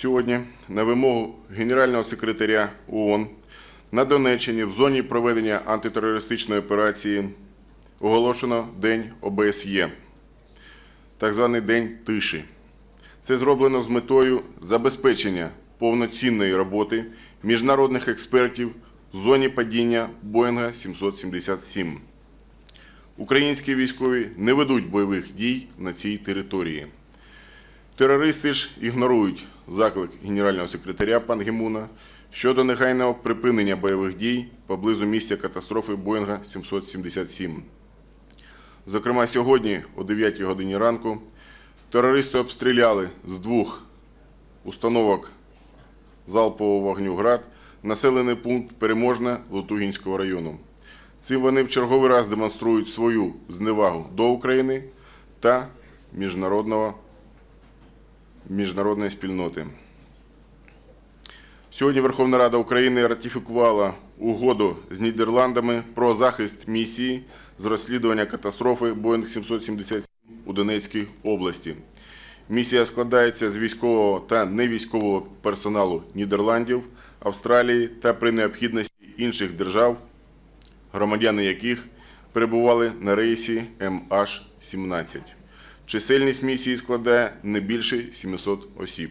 Сьогодні на вимогу Генерального секретаря ООН на Донеччині в зоні проведення антитерористичної операції оголошено День ОБСЄ, так званий День тиші. Це зроблено з метою забезпечення повноцінної роботи міжнародних експертів в зоні падіння Боїнга 777. Українські військові не ведуть бойових дій на цій території. Терористи ж ігнорують заклик генерального секретаря Пан Гімуна щодо негайного припинення бойових дій поблизу місця катастрофи Боїнга 777. Зокрема, сьогодні, о 9 годині ранку, терористи обстріляли з двох установок залпового вогню «Град» населений пункт Переможне Лутугінського району. Цим вони в черговий раз демонструють свою зневагу до України та міжнародного, міжнародної спільноти. Сьогодні Верховна Рада України ратифікувала угоду з Нідерландами про захист місії з розслідування катастрофи Боїнг 777 у Донецькій області. Місія складається з військового та невійськового персоналу Нідерландів, Австралії та при необхідності інших держав, громадяни яких перебували на рейсі MH17. Чисельність місії складає не більше 700 осіб.